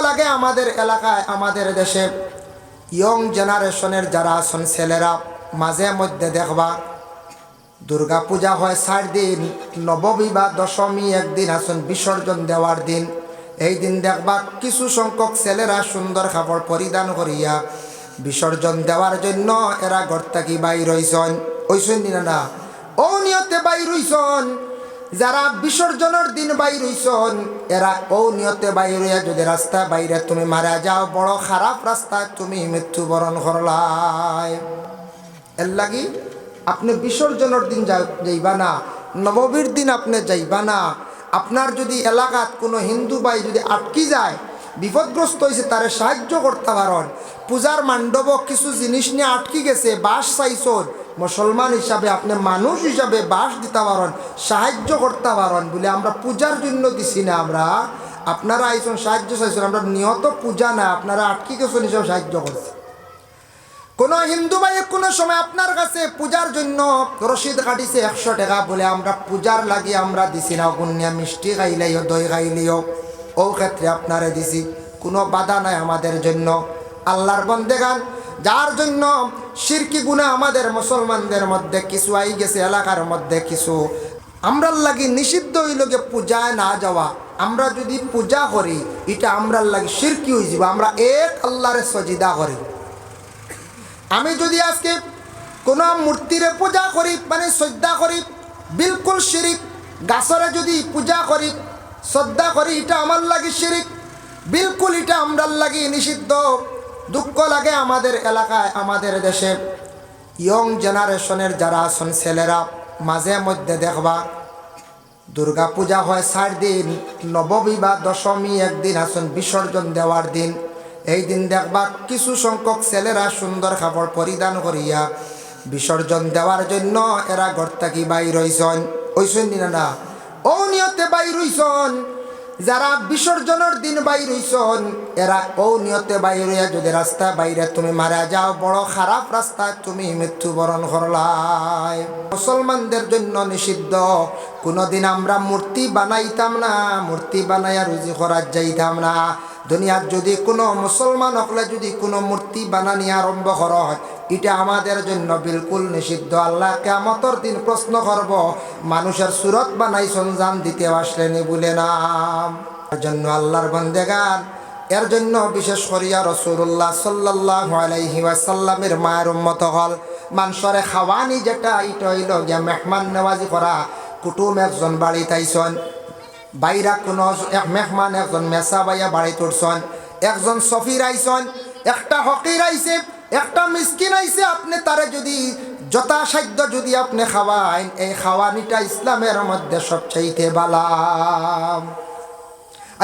লাগে আমাদের এলাকায়, আমাদের দেশে। ইয়ং জেনারেশনের যারা আছেন, ছেলেরা, মাঝে মধ্যে দেখবা দুর্গা পূজা হয় চার দিন, নবমী বা দশমী একদিন আসুন বিসর্জন দেওয়ার দিন। এই দিন দেখবা কিছু সংখ্যক ছেলেরা সুন্দর কাপড় পরিধান করিয়া বিসর্জন দেওয়ার জন্য এরা ঘর থাকি বাইর হইছন। ওইসন না ও নিয়তে বাইর হইছন। যারা বিসর্জনের দিন বাইর হইছন এরা ও নিয়তে বাইর হইয়া যদি রাস্তা বাইরে তুমি মারা যাও, বড় খারাপ রাস্তায় তুমি মৃত্যুবরণ করলাই। এর লাগি আপনি বিসর্জনের দিন যাইবা না, নবমীর দিন আপনি যাইবা না। আপনার যদি এলাকাত কোনো হিন্দু ভাই যদি আটকি যায়, বিপদগ্রস্ত হয়েছে তারে সাহায্য করতে পারেন। পূজার মান্ডব কিছু জিনিস নিয়ে আটকি গেছে, বাস চাইছন মুসলমান হিসাবে আপনি মানুষ হিসাবে বাস দিতে পারেন, সাহায্য করতে পারেন বলে আমরা পূজার জন্য দিছি না আমরা। আপনারা আইসন সাহায্য চাইছেন, আমরা নিয়ত পূজা না, আপনারা আটকি গেছেন হিসাবে সাহায্য করছি। কোনো হিন্দু ভাই কোনো সময় আপনার কাছে পূজার জন্য রসিদ কাটিছে একশো টাকা বলে আমরা পূজার লাগি আমরা দিছি না। গুনিয়া মিষ্টি খাইলেও, দই খাইলেও ও ক্ষেত্রে আপনারে দিছি। কোনো বাধা নাই আমাদের জন্য। আল্লাহর বন্দেগান যার জন্য শিরকি গুণা আমাদের মুসলমানদের মধ্যে কিছু আই গেছে, এলাকার মধ্যে কিছু। আমরার লাগি নিষিদ্ধ হইল গে পূজায় না যাওয়া। আমরা যদি পূজা করি, এটা আমরার লাগি শিরকি হয়ে যাব। আমরা এক আল্লাহরে সজিদা করি। আমি যদি আজকে কোনো মূর্তিরে পূজা করি মানে শ্রদ্ধা করি, বিলকুল শিরিক, গাছরে যদি পূজা করি, শ্রদ্ধা করি, এটা আমার লাগে শিরিক। বিলকুল এটা আমরার লাগি নিষিদ্ধ। দুঃখ লাগে আমাদের এলাকায়, আমাদের দেশে। ইয়ং জেনারেশনের যারা আছেন ছেলেরা, মাঝে মধ্যে দেখবা দুর্গা পূজা হয় চার দিন, নবমী বা দশমী একদিন আসুন বিসর্জন দেওয়ার দিন। এই দিন দেখবা কিছু সংখ্যক ছেলেরা সুন্দর খাবার পরিধান করিয়া বিসর্জন দেওয়ার জন্য এরা ঘর থাকি বাইর হইছন। ওইসন না ও নিয়তে বাইর হইছন। যারা বিসর্জনের দিন বাইর হইছন এরা ও নিয়তে বাইর যদি রাস্তা বাইরে তুমি মারা যাও, বড় খারাপ রাস্তায় তুমি মৃত্যুবরণ করলাই। মুসলমানদের জন্য নিষিদ্ধ। কোনোদিন আমরা মূর্তি বানাইতাম না, মূর্তি বানাইয়া রুজি করার যাইতাম না। দুনিয়ার যদি কোনো মুসলমান হকলে যদি কোনো মূর্তি বানানি আরম্ভ করা হয়, এটা আমাদের জন্য বিলকুল নিষিদ্ধ। আল্লাহ কেমতর দিন প্রশ্ন করব, মানুষের সুরত বানাই সঞ্জান দিতে আসলেনি বলে নাম এর জন্য আল্লাহর বন্দেগান, এর জন্য বিশেষ করিয়া রসুল্লাহ সাল্লাহ আলাইহি ওয়াসাল্লামের মায়ের উম্মত হল মানুষরে খাওয়ানি যেটা, এটা হইল গিয়া মেহমান নেওয়াজি করা। কুটুম একজন বাড়ি তাইছন বাইরা কোনো এক মেহমান, একজন মেসা বাইয়া বাড়ি তুলছন, একজন সফির আইসন একটা হকির আইছে একটা মিসকিন আইছে, আপনি তারে যদি যথাসাধ্য যদি আপনি খাওয়াইন, এই খাওয়ানিটা ইসলামের মধ্যে সবচাইতে বালাম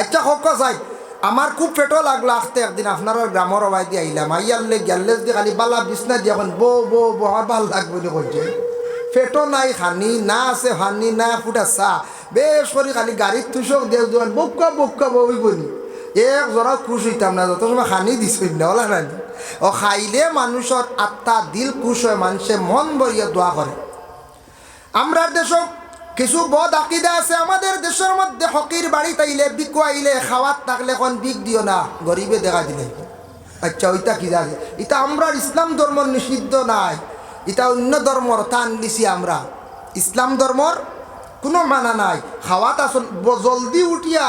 আচ্ছা হোক যাই আমার খুব পেটো লাগল আসতে একদিন, আপনার গ্রামের অবাই দিয়ে আইলাম আইয়ারলে গেলে দিয়ে খালি বালা বিছনা দিয়ে এখন বো বো বো ভালো লাগবে বলে করছে পেটো নাই, হানি না আছে, হানি না ফুটা চা। বেশ করে খালি গাড়ির তুষক দিয়ে দেবেন বক্কা বক্কা বই বলি এক জরা খুশ হইতাম না, যত সময় হানি দিছিল না ওলা নানি ও খাইলে মানুষের আত্মা দিল খুশ হয় মানুষে মন ভরিয়া দোয়া করে আমরা দেশ কিছু বদ আকিদা আছে, আমাদের দেশের মধ্যে হকির বাড়ি তাইলে বিকু আইলে খাওয়াত থাকলে এখন বিক দিও না গরিবে দেখা দিলে। আচ্ছা ওইটা কি জানে? এটা আমরা ইসলাম ধর্ম নিষিদ্ধ নাই। এটা অন্য ধর্মর টান দিছি আমরা। ইসলাম ধর্মর কোনো মানা নাই। খাওয়াত আসল ব- জলদি উঠিয়া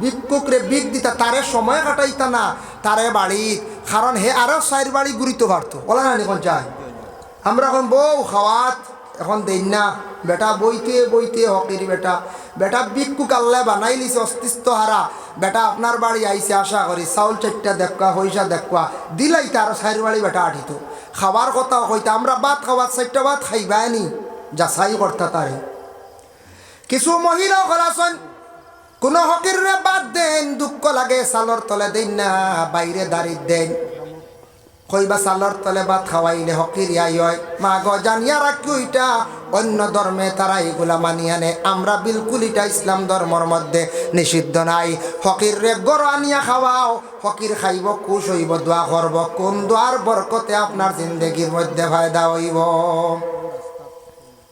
ভিক্ষুকরে বিক দিতা তারে সময় কাটাইতা না তারে বাড়ি কারণ হে আরও চার বাড়ি ঘুরিতে পারতো বলা না এখন চাই আমরা এখন বউ খাওয়াত এখন দেই না। বেটা বইতে বইতে হকির বেটা। বেটা বিক্ষুক আল্লাহ বানাই লিছে অস্তিত্ব হারা বেটা আপনার বাড়ি আইসে আশা করি চাউল চারটা দেখা পয়সা দেখা দিলাই তার চার বাড়ি বেটা আঠিত খাবার কথা কইতা আমরা ভাত খাওয়ার চারটা ভাত খাইবানি যাচাই করতা তারে। কিছু মহিলাও করাছেন কোন হকির বাদ দেন, দুঃখ লাগে সালর তলে দেন না, বাইরে দাঁড়িয়ে দেন। কইবা সালর তলে ভাত খাওয়াইলে হকির ইয়াই হয় মা গ জানিয়া রাখি ওইটা অন্য ধর্মে তারা এগুলা মানি আনে আমরা বিলকুল এটা ইসলাম ধর্মর মধ্যে নিষিদ্ধ নাই। হকির রে গড় আনিয়া খাওয়াও হকির খাইব, খুশ হইব, দোয়া করব। কোন দোয়ার বরকতে আপনার জিন্দগির মধ্যে ফায়দা হইব?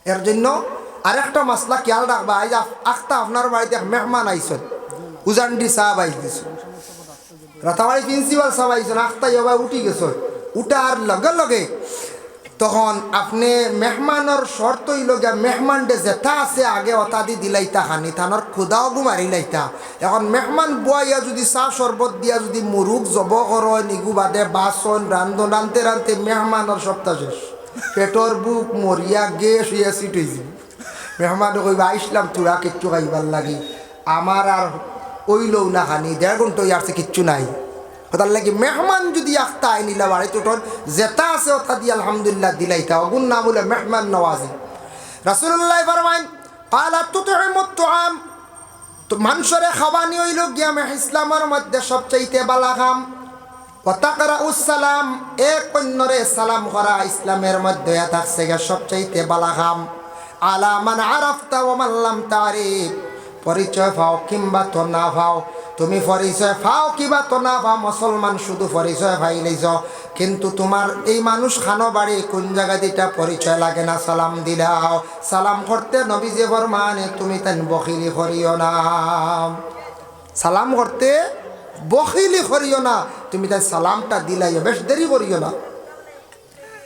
এর জন্য আরেকটা মশলা খেয়াল রাখবা। আজ আখ- আখতা আপনার বাড়িতে মেহমান আইসন। উজান্ডি সাহাব আইস দিছ রাতাবাড়ি প্রিন্সিপাল সবাইছেন আখতাই হবা উঠি গেছ। উঠার লগে লগে তখন আপনি মেহমানের শর্ত হইল গিয়া মেহমানডে যেটা আছে আগে অতাদি দিলাইতা, হানি থানোর খুদাও গু মারিলাইতা এখন মেহমান বুয়াইয়া যদি চাহ শরবত দিয়া, যদি মুরুখ জব করো নিগু বাদে বাসন রান্ধ রানতে রানতে মেহমানের সপ্তাহ শেষ। পেটর বুক মরিয়া গেস হইয়া সিট হয়েছে মেহমান কইবা আইসলাম তোরা কিচ্ছু খাইবার লাগি। আমার আর ওইলও না খানি দেড় ঘণ্টা আসছে কিচ্ছু নাই। তার লাগি মেহমান যদি আখতা আই নিলা বাড়ি তোটন যেটা আছে ওটা দিয়ে আলহামদুলিল্লাহ দিলাইতা অগুন না বলে মেহমান নওয়াজি। রাসুল্লাহ ফরমাইন পালা তুতু আম তো মানুষরে খাবানি হইল গিয়া ইসলামের মধ্যে সবচাইতে বালা খাম পতাকারা উসালাম এক অন্যরে সালাম করা ইসলামের মধ্যে থাকছে সবচাইতে বালা খাম আলা মান ও মাল্লাম তারিফ। পরিচয় পাও কিংবা তো না পাও। তুমি পরিচয় পাও কিবা তো না পাও মুসলমান শুধু পরিচয় পাইলেছ কিন্তু তোমার এই মানুষ খানো বাড়ি কোন জায়গা দিটা পরিচয় লাগে না? সালাম দিলাও। সালাম করতে নবী যে মানে তুমি তেন বকিলি করিও না। সালাম করতে বকিলি করিও না। তুমি তাই সালামটা দিলাইও, বেশ দেরি করিও না।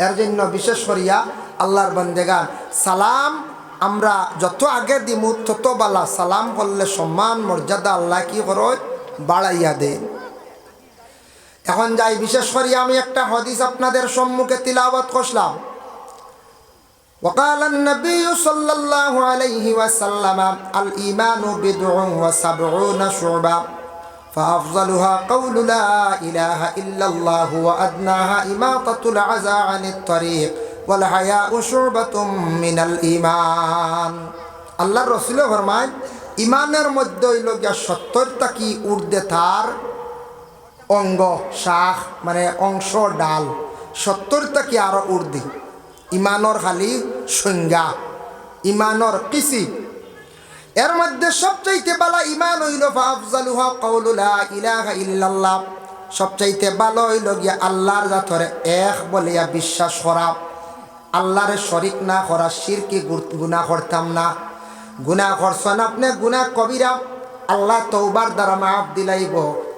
এর জন্য বিশেষ করিয়া আল্লাহর বন্দেগান, সালাম আমরা যত আগে দিমু তত বালা সালাম করলে সম্মান মর্যাদা আল্লাহ কি করো বাড়াইয়া দেন এখন যাই বিশেষ করিয়া আমি একটা হদিস আপনাদের সম্মুখে তিলাবত করলাম وقال النبي صلى الله عليه وسلم الإيمان بضع وسبعون شعبا فأفضلها قول لا إله إلا الله وأدناها إماطة العزى عن الطريق ওয়াল হায়া উসুবাতুম মিনাল ইমান আল্লাহ রসুলে ফরমায় ইমানের মধ্যে হইল গিয়া সত্তরটা কি উর্দে তার অঙ্গ, শাখ মানে অংশ, ডাল। সত্তরটা কি আরও উর্দি ইমানর খালি সংজ্ঞা ইমানর কিসি। এর মধ্যে সবচাইতে বালা ইমান হইল ফাফজালুহা কৌলুলা ইলাহা ইল্লাল্লাহ। সবচাইতে ভালো হইল গিয়া আল্লাহর জাতরে এক বলিয়া বিশ্বাস করা। আল্লাহরে শরিক না করা, শিরকি গুণা করতাম না। গুণা করছেন আপনি গুণা কবিরা আল্লাহ তৌবার দ্বারা মাফ দিলাইব।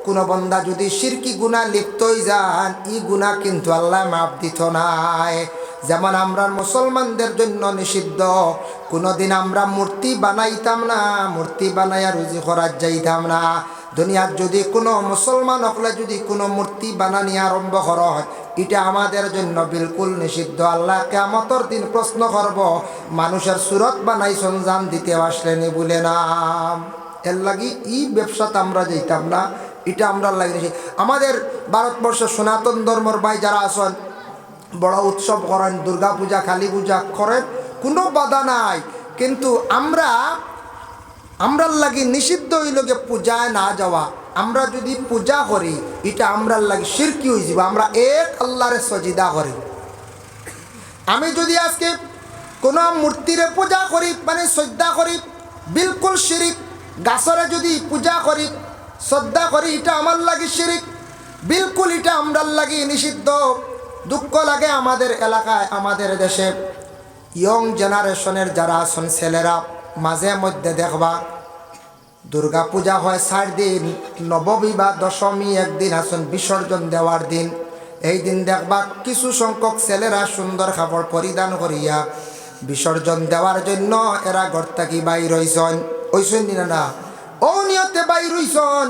কোনো বন্দা যদি শিরকি গুণা লিপ্তই যান, ই গুণা কিন্তু আল্লাহ মাফ দিত নাই। যেমন আমরা মুসলমানদের জন্য নিষিদ্ধ, কোনোদিন আমরা মূর্তি বানাইতাম না, মূর্তি বানাইয়া রুজি করার যাইতাম না। দুনিয়ার যদি কোনো মুসলমান হকলে যদি কোনো মূর্তি বানানি আরম্ভ করা হয় এটা আমাদের জন্য বিলকুল নিষিদ্ধ। আল্লাহ কেমতর দিন প্রশ্ন করব, মানুষের সুরত বানাই সঞ্জান দিতে আসলেনি বলে না। এর লাগি ই ব্যবসাতে আমরা যাইতাম না, এটা আমরা লাগিয়েছি আমাদের ভারতবর্ষের সনাতন ধর্মর ভাই যারা আছেন, বড় উৎসব করেন দুর্গা পূজা কালী পূজা করেন, কোনো বাধা নাই। কিন্তু আমরা, আমরার লাগি নিষিদ্ধ হইলগে পূজায় না যাওয়া। আমরা যদি পূজা করি, এটা আমরার লাগি সিরকি হয়ে যাব আমরা এক আল্লাহরে সজিদা করি। আমি যদি আজকে কোনো মূর্তিরে পূজা করি মানে শ্রদ্ধা করি, বিলকুল শিরিক, গাছরে যদি পূজা করি, শ্রদ্ধা করি, এটা আমার লাগি শিরিক, বিলকুল এটা আমরার লাগি নিষিদ্ধ, দুঃখ লাগে আমাদের এলাকায়, আমাদের দেশে। ইয়ং জেনারেশনের যারা আছেন, ছেলেরা, মাঝে মধ্যে দেখবা দুর্গা পূজা হয় চার দিন, নবমী বা দশমী একদিন আসুন বিসর্জন দেওয়ার দিন। এই দিন দেখবা কিছু সংখ্যক ছেলেরা সুন্দর খাবার পরিধান করিয়া বিসর্জন দেওয়ার জন্য এরা ঘর থাকি বাইর হইছন ওইসন না ও নিয়তে বাইর হইছন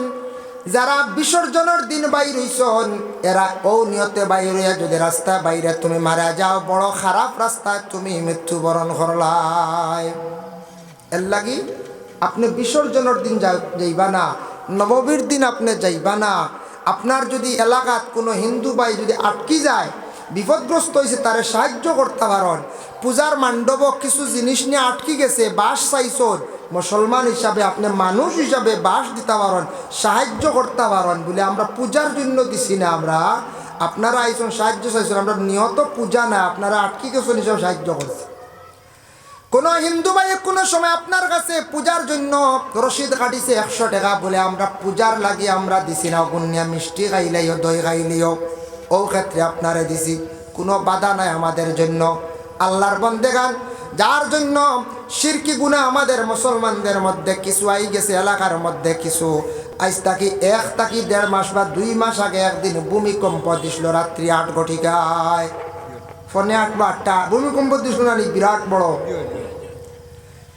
যারা বিসর্জনের দিন বাইর হইছন এরা ও নিয়তে বাইর হইয়া যদি রাস্তা বাইরে তুমি মারা যাও, বড় খারাপ রাস্তায় তুমি মৃত্যুবরণ করলাই। এর লাগি আপনি বিসর্জনের দিন যাইবা না, নবমীর দিন আপনি যাইবা না। আপনার যদি এলাকাত কোনো হিন্দু ভাই যদি আটকি যায়, বিপদগ্রস্ত হয়েছে তারে সাহায্য করতে পারেন পূজার মান্ডব কিছু জিনিস নিয়ে আটকি গেছে, বাস চাইছন মুসলমান হিসাবে আপনি মানুষ হিসাবে বাস দিতে পারেন সাহায্য করতে পারেন বলে আমরা পূজার জন্য দিছি না আমরা। আপনারা আইসন সাহায্য চাইছেন আমরা নিহত পূজা না, আপনারা আটকি গেছেন হিসাবে সাহায্য করছে। কোনো হিন্দু ভাই কোনো সময় আপনার কাছে পূজার জন্য রসিদ কাটিছে একশো টাকা বলে, আমরা পূজার লাগি, আমরা দিছি না, গুনিয়া, মিষ্টি খাইলেও দই খাইলেও ও। ক্ষেত্রে আপনারে দিছি, কোনো বাধা নাই আমাদের জন্য। আল্লাহর বন্দেগান, যার জন্য সিরকি গুণা আমাদের মুসলমানদের মধ্যে কিছু আই গেছে, এলাকার মধ্যে কিছু। আজ তাকি এক, তাকি দেড় মাস বা দুই মাস আগে একদিন ভূমিকম্প দিছিল রাত্রি আট ঘটিকায়। ফোনে বা আটটা ভূমিকম্প দিছিল নি বিরাট বড়।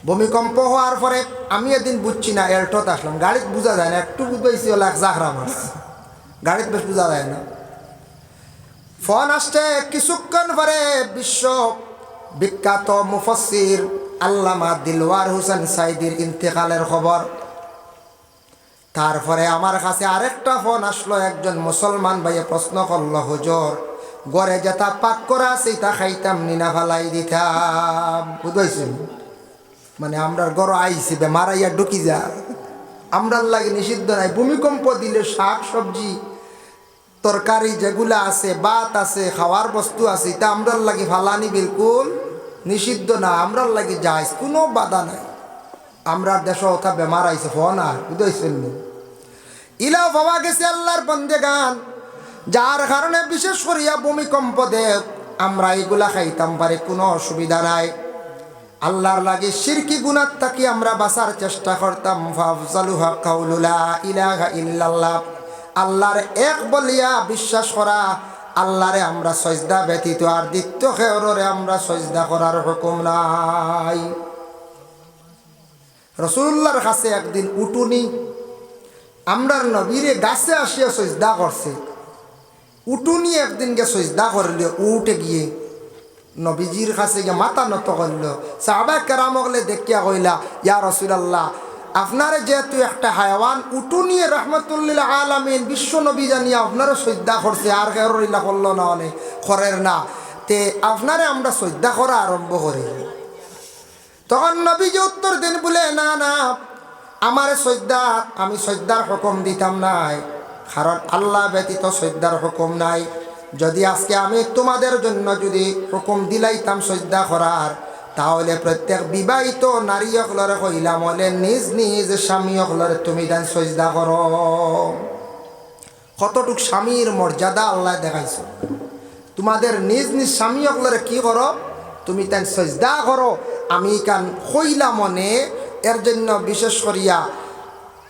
ভূমিকম্প হওয়ার পরে আমি এদিন বুঝছি না এল্টোত আসলাম। গাড়িতে বোঝা যায় না, একটু বুঝাইছি হলো এক জাগরা মাস গাড়িতে বেশ বোঝা যায় না। ফোন আসছে, কিছুক্ষণ পরে বিশ্ব বিখ্যাত মুফসির আল্লামা দিলওয়ার হোসেন সাইদির ইন্তেকালের খবর। তারপরে আমার কাছে আরেকটা ফোন আসলো, একজন মুসলমান ভাইয়ে প্রশ্ন করল, হুজুর, গড়ে যেটা পাক করা সেইটা খাইতাম, নিনা ফালাই দিতাম। বুঝাইছেন? মানে আমরা গড় আইছি বেমার আইয়া ঢুকি যা। আমরার লাগে নিষিদ্ধ নাই। ভূমিকম্প দিলে শাক, সবজি, তরকারি যেগুলা আছে বাত আছে, খাওয়ার বস্তু আছে, তা আমরার লাগে ফালানি বিলকুল নিষিদ্ধ না। আমরার লাগে যাই কোনো বাধা নাই। আমরা দেশ ওথা বেমার আইসে হওয়া না বুঝাইছেন ইলাও পাওয়া গেছে আল্লাহর বন্দে গান যার কারণে বিশেষ করিয়া ভূমিকম্প দেব। আমরা এগুলা খাইতাম পারে, কোনো অসুবিধা নাই। আল্লাহর লাগে শিরকি গুণাত থাকি আমরা বাঁচার চেষ্টা করতাম। আল্লাহর এক বলিয়া বিশ্বাস করা, আল্লাহরে আমরা সজদা ব্যতীত আর দ্বিতীয় খেয়রে আমরা সজদা করার হুকুম নাই। রসুল্লাহর কাছে একদিন উটুনি আমরার নবীরে গাছে আসিয়া সজদা করছে। উটুনি একদিন গে সজদা করলে, উঠে গিয়ে নবীজির কাছে গিয়ে মাথা নত করল। সাহাবা কেরামগলে দেখিয়া কইলা, ইয়া রসুলাল্লাহ, আপনারে যেহেতু একটা হায়াওয়ান উটুনিয়ে রহমতুল্লিল আলামিন বিশ্ব নবী জানিয়া আপনারও সজ্জা করছে, আর কেউরিলা করল না অনেক খরের না। তে আপনারে আমরা সজ্জা করা আরম্ভ করি। তখন নবীজি উত্তর দিন বলে, না না, আমার সজ্জা আমি সজ্জার হুকুম দিতাম নাই, কারণ আল্লাহ ব্যতীত সজ্জার হুকুম নাই। যদি আজকে আমি তোমাদের জন্য যদি হুকুম দিলাইতাম সজ্জা করার, তাহলে প্রত্যেক বিবাহিত নারী অকলরে কইলাম হলে নিজ নিজ স্বামী অকলরে তুমি দেন সজ্জা করো। কতটুক স্বামীর মর্যাদা আল্লাহ দেখাইছো। তোমাদের নিজ নিজ স্বামী অকলরে কি করো? তুমি তাই সজদা করো। আমি কান কইলা মনে এর জন্য বিশেষ করিয়া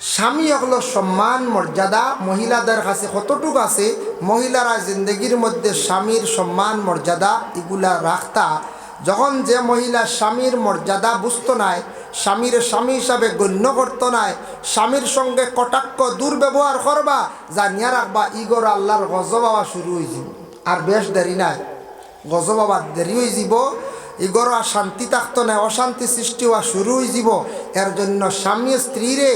স্বামী অকল সম্মান মর্যাদা মহিলাদের কাছে কতটুক আছে, মহিলারা জিন্দগির মধ্যে স্বামীর সম্মান মর্যাদা এগুলা রাখতা যখন যে মহিলা স্বামীর মর্যাদা বুঝতো নাই স্বামীর স্বামী হিসাবে গণ্য করতো নাই স্বামীর সঙ্গে কটাক্ষ দুর্ব্যবহার করবা জানিয়া রাখবা ইগর আল্লাহর গজ বাবা শুরু যাব। আর বেশ দেরি নাই। গজ বাবা দেরি হয়ে যাব ইগর আর শান্তি থাকতো না অশান্তি সৃষ্টি হওয়া শুরু হয়ে যাব। এর জন্য স্বামী স্ত্রীরে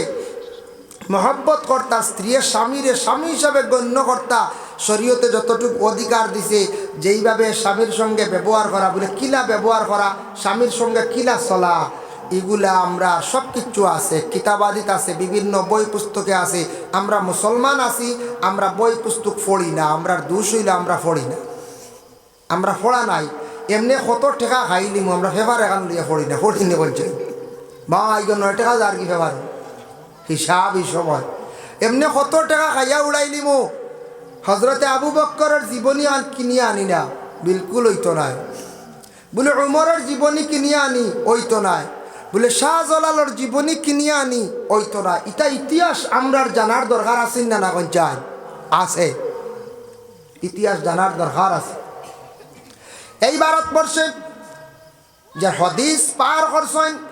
মহব্বত কর্তা স্ত্রীর স্বামীরে স্বামী হিসাবে গণ্য কর্তা, শরীয়তে যতটুকু অধিকার দিছে, যেইভাবে স্বামীর সঙ্গে ব্যবহার করা, বলে কিলা ব্যবহার করা, স্বামীর সঙ্গে কিলা চলা, এগুলা আমরা সব কিছু আছে, কিতাবাদিত আছে, বিভিন্ন বই পুস্তকে আছে, আমরা মুসলমান আছি, আমরা বই পুস্তক পড়ি না আমরা দোষ হইলে আমরা পড়ি না। আমরা পড়া নাই, এমনি কত টাকা খাইলিম, আমরা ফেভার এখান লিয়ে পড়ি না পড়ি না বলছে বা এইগুলো নয় টাকা যার কি ফেভার হিসাব হিসব হয় এমনি কত টাকা খাইয়া উড়াইলিমো হজরতে আবু বক্করের জীবনী আন কিনিয়া আনি না। বিলকুল ওইতো নাই। বলে উমরের জীবনী কিনিয়া আনি ওইতো নাই। বলে শাহজালালর জীবনী কিনিয়া আনি ওইতো নাই। ইটা ইতিহাস আমরার জানার দরকার আছে না না চাই আছে। ইতিহাস জানার দরকার আছে। এই ভারতবর্ষে যে হদিস পার করছেন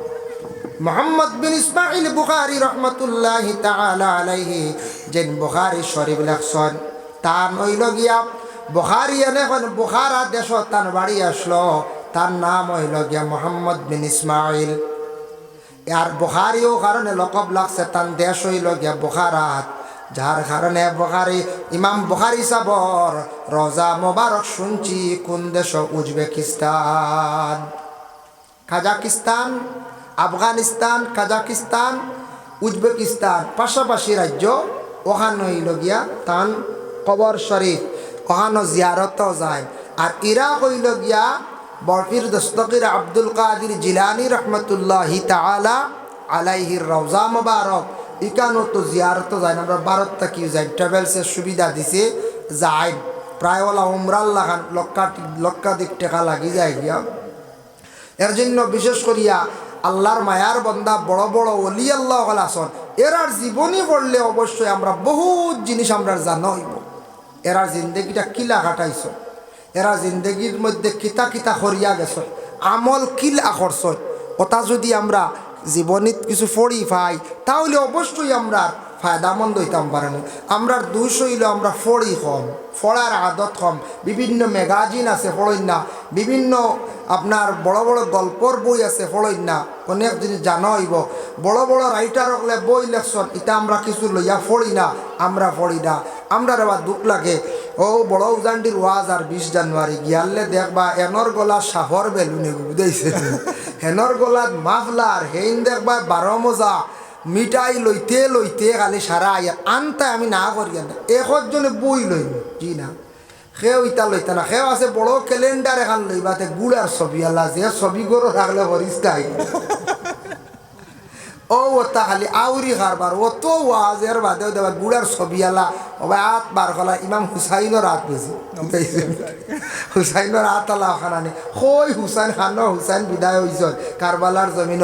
মোহাম্মদ বিন ইসমাইল বুখারি রহমতুল্লাহ আলাইহি, যেন বুখারি শরীফ লেখছন। তার নইল গিয়া, বুখারি এখন বুখারা দেশ তার বাড়ি আসলো, তার নাম হইল গিয়া মোহাম্মদ বিন ইসমাইল। আর বুখারিও কারণে লকব লাগছে, তার দেশ হইল গিয়া বুখারাত যার কারণে বুখারি, ইমাম বুখারি সাবর, রোজা মোবারক শুনছি, কোন দেশ Uzbekistan. Kazakhstan Afghanistan, Kazakhstan, Uzbekistan পাশাপাশি রাজ্য ওখান হইল গিয়া তান কবর শরীফ ওখানো জিয়ারতও যায়। আর ইরা কইল গিয়া বরফির দস্তকির আব্দুল কাদির জিলানি রহমতুল্লাহি তালা আলাইহির রওজা মোবারক ইকানো তো জিয়ারত যায়। আমরা ভারত থাকি যাই ট্রাভেলসের সুবিধা দিছে, যায়। প্রায় ওলা উমরাল লাগান, লক্কা লক্ষাধিক টাকা লাগি যায় গিয়া এর জন্য বিশেষ করিয়া আল্লাহর মায়ার বন্দা, বড় বড় অলি আল্লাহ আসন এরার জীবনী পড়লে অবশ্যই আমরা বহুত জিনিস আমরা জানা হইব। এরার জিন্দগিটা কিলা কাটাইছ? এরা জিন্দগির মধ্যে কিতা কিতা করিয়া গেছ? আমল কিলা করছ ওটা যদি আমরা জীবনীত কিছু পড়ি পাই তাহলে অবশ্যই আমরা ফায়দামন্দ হইতাম পারেন। আমরা দুইশো হইলে আমরা ফড়ি কম। ফড়ার আদত কম। বিভিন্ন ম্যাগাজিন আছে ফড়ই না। বিভিন্ন আপনার বড় বড় গল্পর বই আছে ফড়ই না। অনেক জিনিস জানা হইব। বড় বড় রাইটার হলে বই লেখছন এটা আমরা কিছু লইয়া ফড়ি না, আমরা ফড়ি না। আমরা এবার দুঃখ লাগে। ও বড় উজানটির ওয়াজ আর বিশ জানুয়ারি, গিয়ালে দেখবা এনর গলা সাহর বেলুনে বুঝাইছে হেনর গলাত মাফলার হেইন দেখবা বারো মজা। মিঠাই লইতে লইতে খালি সারা আইয়া আনতে আমি না করি না জন্য বই লই জি না। সেও ইতা লইতে না সেও আছে বড় ক্যালেন্ডার এখান লইবাতে গুড়ার ছবি আল্লাহ যে ছবি গরো থাকলে হরিস্তা ও ওটা খালি আউরি খারবার অত ওয়াজের বাদেও দেবা গুড়ার ছবি আলা। ওবা আত বার কলা, ইমাম হুসাইনের হাত বেশি হুসাইনের হাত আলা খানানি কই হুসাইন খান, হুসাইন বিদায় হয়েছ কারবালার জমিন।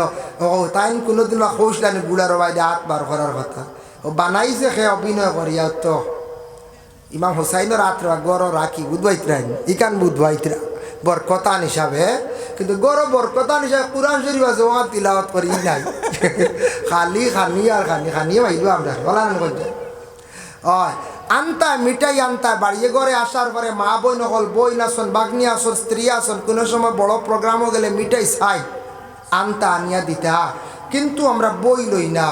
ও তাই কোনোদিন খৌসলানি গুড়ার বাইদে হাত বার করার কথা। ও, বানাইছে সে অভিনয় করিয়া তো। ইমাম হুসাইনের হাত গড় রাখি বুধবাইতরা ইকান বুধবাইতরা বরকতান হিসাবে কিন্তু গড় বরকতান হিসাবে কোরআন শরীফ আছে ওয়া তিলাওয়াত করি নাই। খালি খানি আর খানি খানি ভাইল আমরা, বলা হয় আনতা মিঠাই আনতা, বাড়িয়ে ঘরে আসার পরে মা বই নকল বই নাচন বাগনি আসন, স্ত্রী আসন, কোনো সময় বড় প্রোগ্রামও গেলে মিঠাই চাই আনতা আনিয়া দিতা, কিন্তু আমরা বই লই না।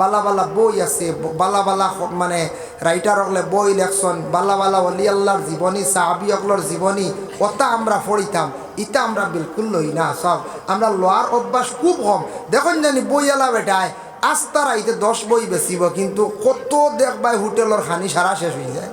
বালা বালা বই আছে, বালা বালা মানে রাইটার হকলে বই লেখছন বালা বালা অলি আল্লাহর জীবনী, সাহাবি অকলর জীবনী ওটা আমরা পড়িতাম, ইতা আমরা বিলকুল লই না সব। আমরা লোয়ার অভ্যাস খুব কম। দেখুন জানি বই এলা বেটায় আস্তারা ইতে দশ বই বেচিব, কিন্তু কত দেখবাই হোটেলের খানি সারা শেষ হয়ে যায়।